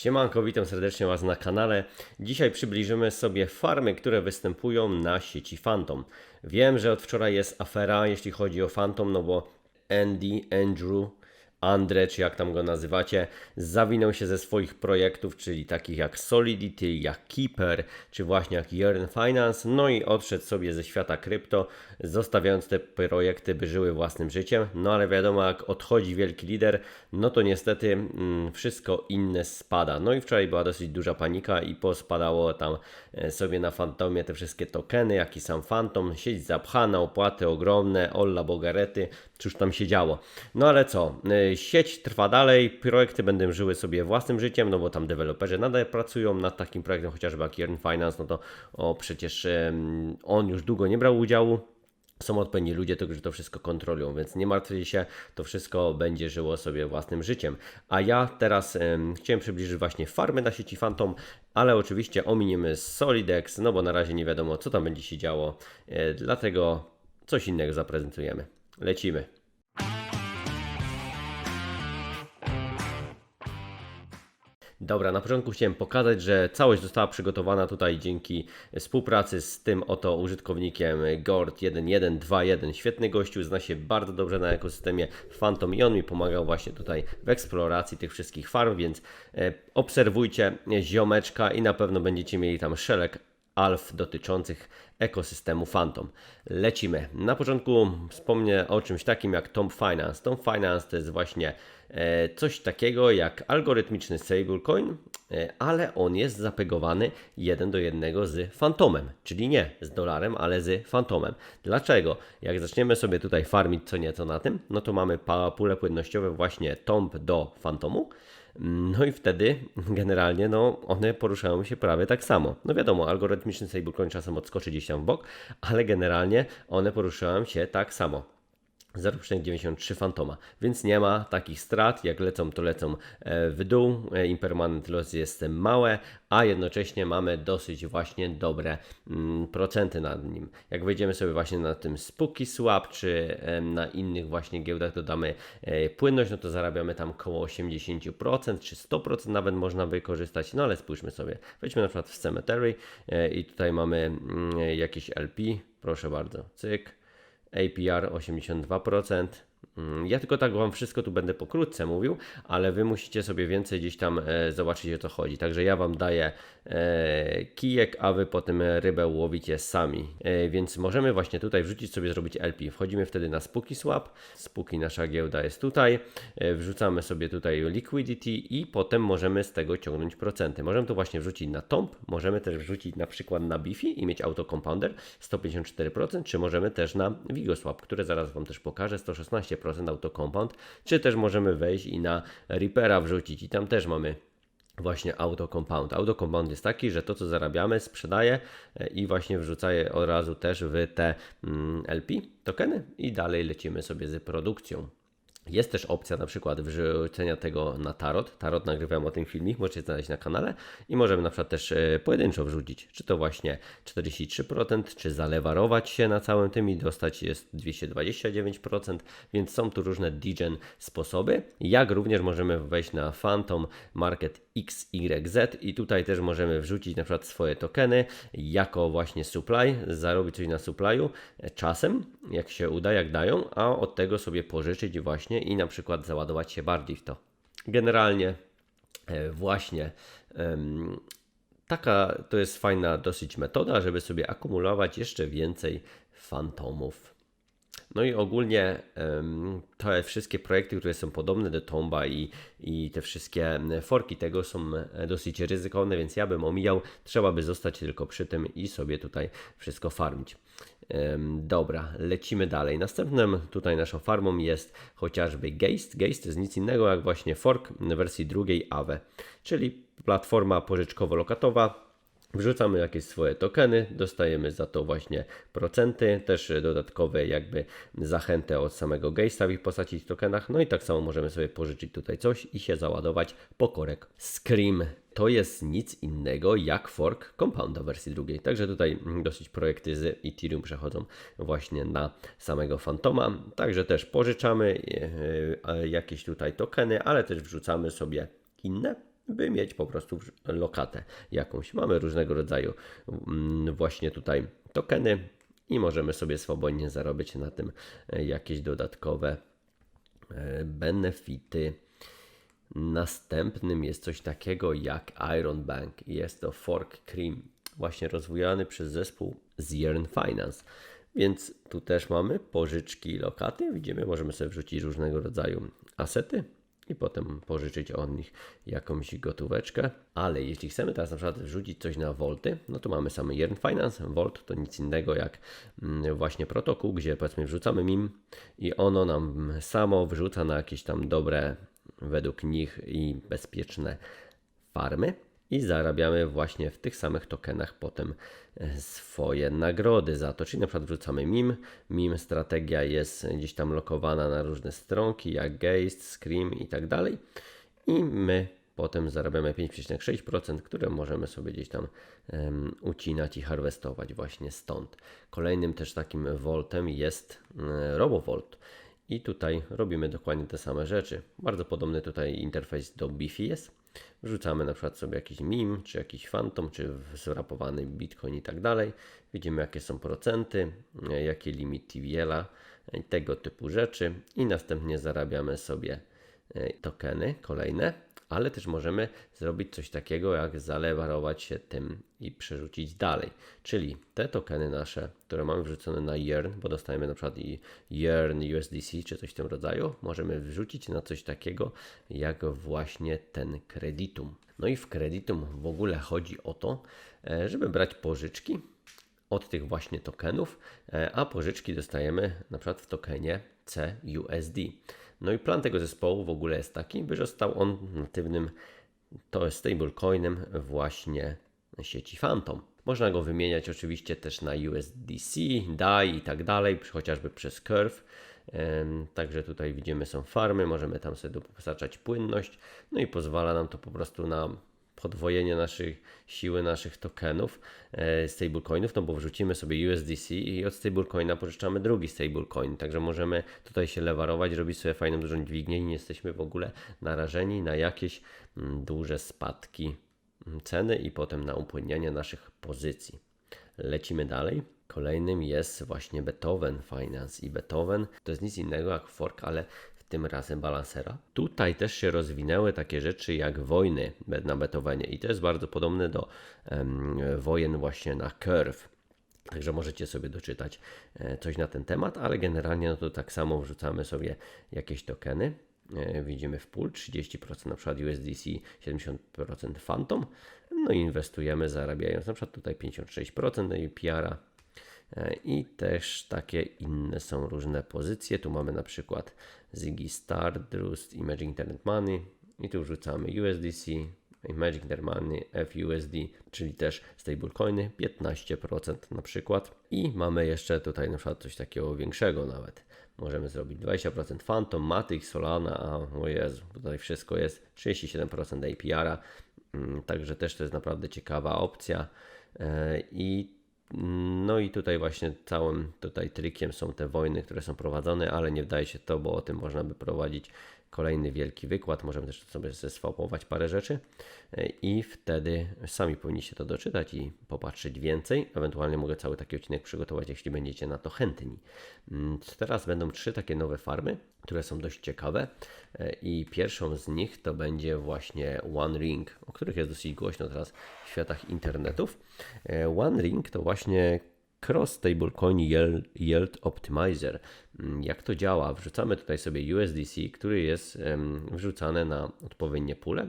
Siemanko, witam serdecznie Was na kanale. Dzisiaj przybliżymy sobie farmy, które występują na sieci Phantom. Wiem, że od wczoraj jest afera, jeśli chodzi o Phantom, no bo Andy, Andrew, Andre, czy jak tam go nazywacie, zawinął się ze swoich projektów, czyli takich jak Solidity, jak Keeper, czy właśnie jak Yearn Finance, no i odszedł sobie ze świata krypto, zostawiając te projekty, by żyły własnym życiem. No ale wiadomo, jak odchodzi wielki lider, no to niestety mm, wszystko inne spada. No i wczoraj była dosyć duża panika i pospadało tam e, sobie na Fantomie te wszystkie tokeny, jak i sam Fantom, sieć zapchana, opłaty ogromne, olla bogarety, cóż tam się działo. No ale co, e, sieć trwa dalej, projekty będą żyły sobie własnym życiem, no bo tam deweloperzy nadal pracują nad takim projektem, chociażby jak Yearn Finance, no to o, przecież on już długo nie brał udziału, są odpowiedni ludzie, którzy to wszystko kontrolują, więc nie martwcie się, to wszystko będzie żyło sobie własnym życiem. A ja teraz em, chciałem przybliżyć właśnie farmy na sieci Phantom, ale oczywiście ominiemy Solidex, no bo na razie nie wiadomo, co tam będzie się działo, e, dlatego coś innego zaprezentujemy. Lecimy. Dobra, na początku chciałem pokazać, że całość została przygotowana tutaj dzięki współpracy z tym oto użytkownikiem Gord1121. Świetny gościu, zna się bardzo dobrze na ekosystemie Phantom i on mi pomagał właśnie tutaj w eksploracji tych wszystkich farm, więc e, obserwujcie ziomeczka i na pewno będziecie mieli tam szereg alf dotyczących ekosystemu Phantom. Lecimy. Na początku wspomnę o czymś takim jak Tom Finance. Tom Finance to jest właśnie e, coś takiego jak algorytmiczny stablecoin, e, ale on jest zapegowany jeden do jednego z Phantomem, czyli nie z dolarem, ale z Phantomem. Dlaczego? Jak zaczniemy sobie tutaj farmić co nieco na tym, no to mamy pule płynnościowe właśnie Tomb do Phantomu. No i wtedy generalnie no, one poruszają się prawie tak samo. No wiadomo, algorytmiczny stablecoin czasem odskoczy gdzieś tam w bok, ale generalnie one poruszają się tak samo. 0,93 fantoma, więc nie ma takich strat, jak lecą to lecą e, w dół, e, impermanent loss jest małe, a jednocześnie mamy dosyć właśnie dobre mm, procenty nad nim. Jak wejdziemy sobie właśnie na tym Spooky Swap, czy e, na innych właśnie giełdach dodamy płynność, no to zarabiamy tam około 80% czy 100% nawet można wykorzystać, no ale spójrzmy sobie, wejdźmy na przykład w Cemetery i tutaj mamy mm, jakieś LP, proszę bardzo, cyk, APR 82%. Mm, Ja tylko tak Wam wszystko tu będę pokrótce mówił, ale Wy musicie sobie więcej gdzieś tam e, zobaczyć o co chodzi. Także ja Wam daję e, kijek, a Wy potem rybę łowicie sami. E, więc możemy właśnie tutaj wrzucić sobie, zrobić LP. Wchodzimy wtedy na Spooky Swap. Spooky nasza giełda jest tutaj. Wrzucamy sobie tutaj Liquidity i potem możemy z tego ciągnąć procenty. Możemy to właśnie wrzucić na Tomb, możemy też wrzucić na przykład na Bifi i mieć auto compounder 154%, czy możemy też na Vigoswap, które zaraz Wam też pokażę, 116% auto compound, czy też możemy wejść i na Reapera wrzucić i tam też mamy właśnie auto compound. Auto compound jest taki, że to co zarabiamy sprzedaje e, i właśnie wrzucaje od razu też w te mm, LP tokeny i dalej lecimy sobie z produkcją. Jest też opcja na przykład wrzucenia tego na tarot. Tarot nagrywam o tym filmik, możecie znaleźć na kanale i możemy na przykład też e, pojedynczo wrzucić, czy to właśnie 43%, czy zalewarować się na całym tym i dostać jest 229%, więc są tu różne degen sposoby, jak również możemy wejść na Phantom Market XYZ i tutaj też możemy wrzucić na przykład swoje tokeny jako właśnie supply, zarobić coś na supply'u e, czasem, jak się uda, jak dają, a od tego sobie pożyczyć właśnie i na przykład załadować się bardziej w to. Generalnie e, właśnie taka to jest fajna dosyć metoda, żeby sobie akumulować jeszcze więcej fantomów. No i ogólnie te wszystkie projekty, które są podobne do Tomba i, i te wszystkie forki tego są e, dosyć ryzykowne, więc ja bym omijał. Trzeba by zostać tylko przy tym i sobie tutaj wszystko farmić. Dobra, lecimy dalej. Następnym tutaj naszą farmą jest chociażby Geist. Geist to jest nic innego jak właśnie fork wersji drugiej AWE, czyli platforma pożyczkowo-lokatowa, Wrzucamy jakieś swoje tokeny, dostajemy za to właśnie procenty, też dodatkowe jakby zachętę od samego Geista w ich postaci w tokenach. No i tak samo możemy sobie pożyczyć tutaj coś i się załadować po korek Scream. To jest nic innego jak fork Compounda wersji drugiej. Także tutaj dosyć projekty z Ethereum przechodzą właśnie na samego Fantoma. Także też pożyczamy e, e, jakieś tutaj tokeny, ale też wrzucamy sobie inne by mieć po prostu lokatę jakąś. Mamy różnego rodzaju mm, właśnie tutaj tokeny i możemy sobie swobodnie zarobić na tym e, jakieś dodatkowe e, benefity. Następnym jest coś takiego jak Iron Bank. Jest to fork cream, właśnie rozwijany przez zespół Ziern Finance. Więc tu też mamy pożyczki i lokaty. Widzimy, możemy sobie wrzucić różnego rodzaju asety i potem pożyczyć od nich jakąś gotóweczkę. Ale jeśli chcemy teraz na przykład wrzucić coś na Volty, no to mamy same Yearn Finance. Volt to nic innego jak mm, właśnie protokół, gdzie powiedzmy wrzucamy MIM i ono nam samo wrzuca na jakieś tam dobre według nich i bezpieczne farmy i zarabiamy właśnie w tych samych tokenach potem e, swoje nagrody za to. Czyli na przykład wrzucamy MIM. MIM strategia jest gdzieś tam lokowana na różne stronki, jak Geist, Scream i tak dalej. I my potem zarabiamy 5,6%, które możemy sobie gdzieś tam um, ucinać i harwestować właśnie stąd. Kolejnym też takim voltem jest um, RoboVolt. I tutaj robimy dokładnie te same rzeczy. Bardzo podobny tutaj interfejs do Bifi jest. Wrzucamy na przykład sobie jakiś meme, czy jakiś fantom, czy zrapowany bitcoin i tak dalej. Widzimy jakie są procenty, jakie limit TVL-a, tego typu rzeczy i następnie zarabiamy sobie e, tokeny kolejne ale też możemy zrobić coś takiego, jak zalewarować się tym i przerzucić dalej. Czyli te tokeny nasze, które mamy wrzucone na Yearn, bo dostajemy na przykład i Yearn USDC czy coś w tym rodzaju, możemy wrzucić na coś takiego, jak właśnie ten kreditum. No i w kreditum w ogóle chodzi o to, e, żeby brać pożyczki od tych właśnie tokenów, e, a pożyczki dostajemy na przykład w tokenie CUSD. No i plan tego zespołu w ogóle jest taki, by został on natywnym to stablecoinem właśnie sieci Phantom. Można go wymieniać oczywiście też na USDC, DAI i tak dalej, chociażby przez Curve. Także tutaj widzimy są farmy, możemy tam sobie dostarczać płynność, no i pozwala nam to po prostu na podwojenie naszych siły naszych tokenów, e, stablecoinów, no bo wrzucimy sobie USDC i od stablecoina pożyczamy drugi stablecoin, także możemy tutaj się lewarować, robić sobie fajną dużą dźwignię i nie jesteśmy w ogóle narażeni na jakieś mm, duże spadki mm, ceny i potem na upłynnianie naszych pozycji. Lecimy dalej. Kolejnym jest właśnie Beethoven Finance i Beethoven to jest nic innego jak fork, ale tym razem balansera. Tutaj też się rozwinęły takie rzeczy jak wojny na Beethovenie i to jest bardzo podobne do um, wojen właśnie na Curve. Także możecie sobie doczytać e, coś na ten temat, ale generalnie no to tak samo wrzucamy sobie jakieś tokeny. E, widzimy w pool 30% na przykład USDC, 70% Phantom. No i inwestujemy zarabiając na przykład tutaj 56% APR-a E, I też takie inne są różne pozycje. Tu mamy na przykład Ziggy Stardust i Magic Internet Money. I tu wrzucamy USDC, Magic Internet Money, FUSD, czyli też stablecoiny, 15% na przykład. I mamy jeszcze tutaj na przykład coś takiego większego nawet. Możemy zrobić 20% Phantom, Matic, Solana, a o Jezu, tutaj wszystko jest 37% APR-a. Mm, także też to jest naprawdę ciekawa opcja. E, I no i tutaj właśnie całym tutaj trikiem są te wojny, które są prowadzone, ale nie wdaje się to, bo o tym można by prowadzić kolejny wielki wykład. Możemy też sobie zeswapować parę rzeczy e, i wtedy sami powinniście to doczytać i popatrzeć więcej. Ewentualnie mogę cały taki odcinek przygotować, jeśli będziecie na to chętni. Mm, teraz będą trzy takie nowe farmy, które są dość ciekawe e, i pierwszą z nich to będzie właśnie One Ring, o których jest dosyć głośno teraz w światach internetów. E, One Ring to właśnie Cross Stablecoin Yield Optimizer. Mm, jak to działa? Wrzucamy tutaj sobie USDC, który jest wrzucany na odpowiednie pule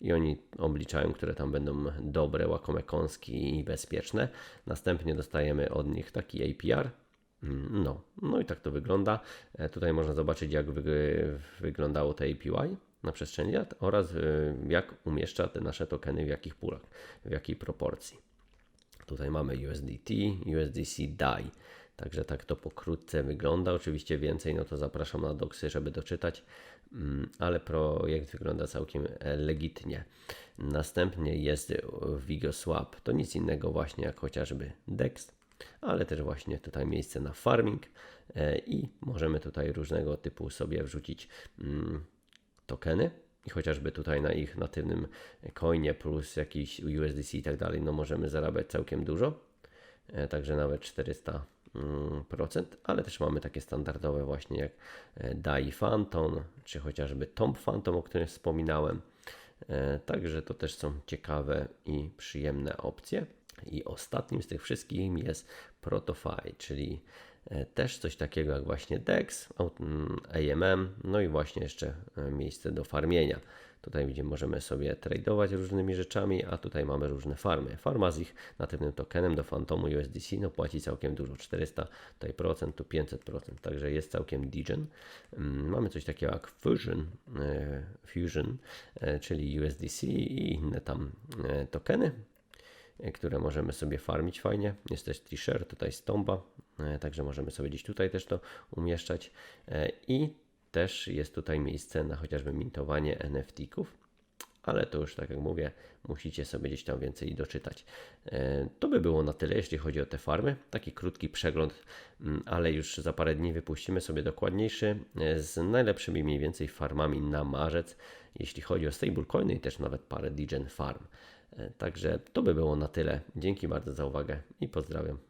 i oni obliczają, które tam będą dobre, łakome kąski i bezpieczne. Następnie dostajemy od nich taki APR. Mm, no, no i tak to wygląda. E, tutaj można zobaczyć, jak wyglądało to APY na przestrzeni lat oraz e, jak umieszcza te nasze tokeny w jakich pulach, w jakiej proporcji. Tutaj mamy USDT, USDC DAI. Także tak to pokrótce wygląda. Oczywiście więcej, no to zapraszam na doksy, żeby doczytać, mm, ale projekt wygląda całkiem e, legitnie. Następnie jest VigoSwap. To nic innego właśnie jak chociażby DEX, ale też właśnie tutaj miejsce na farming e, i możemy tutaj różnego typu sobie wrzucić mm, tokeny i chociażby tutaj na ich natywnym coinie plus jakiś USDC i tak dalej, no możemy zarabiać całkiem dużo, e, także nawet 400 mm, procent, ale też mamy takie standardowe właśnie jak e, DAI Phantom, czy chociażby Tomb Phantom, o którym wspominałem. E, Także to też są ciekawe i przyjemne opcje. I ostatnim z tych wszystkich jest Protofy, czyli też coś takiego jak właśnie DEX, mm, AMM, no i właśnie jeszcze e, miejsce do farmienia. Tutaj widzimy, możemy sobie tradować różnymi rzeczami, a tutaj mamy różne farmy. Farma z ich natywnym tokenem do Fantomu USDC no płaci całkiem dużo, 400 tutaj procent, tu 500%, także jest całkiem degen. Mm, Mamy coś takiego jak Fusion, e, Fusion e, czyli USDC i inne tam e, tokeny e, które możemy sobie farmić fajnie. Jest też t-shirt, tutaj stomba, e, także możemy sobie gdzieś tutaj też to umieszczać. E, I też jest tutaj miejsce na chociażby mintowanie NFT-ków, ale to już tak jak mówię, musicie sobie gdzieś tam więcej doczytać. E, To by było na tyle, jeśli chodzi o te farmy. Taki krótki przegląd, mm, ale już za parę dni wypuścimy sobie dokładniejszy z najlepszymi mniej więcej farmami na marzec, jeśli chodzi o stablecoiny i też nawet parę Degen Farm. Także to by było na tyle. Dzięki bardzo za uwagę i pozdrawiam.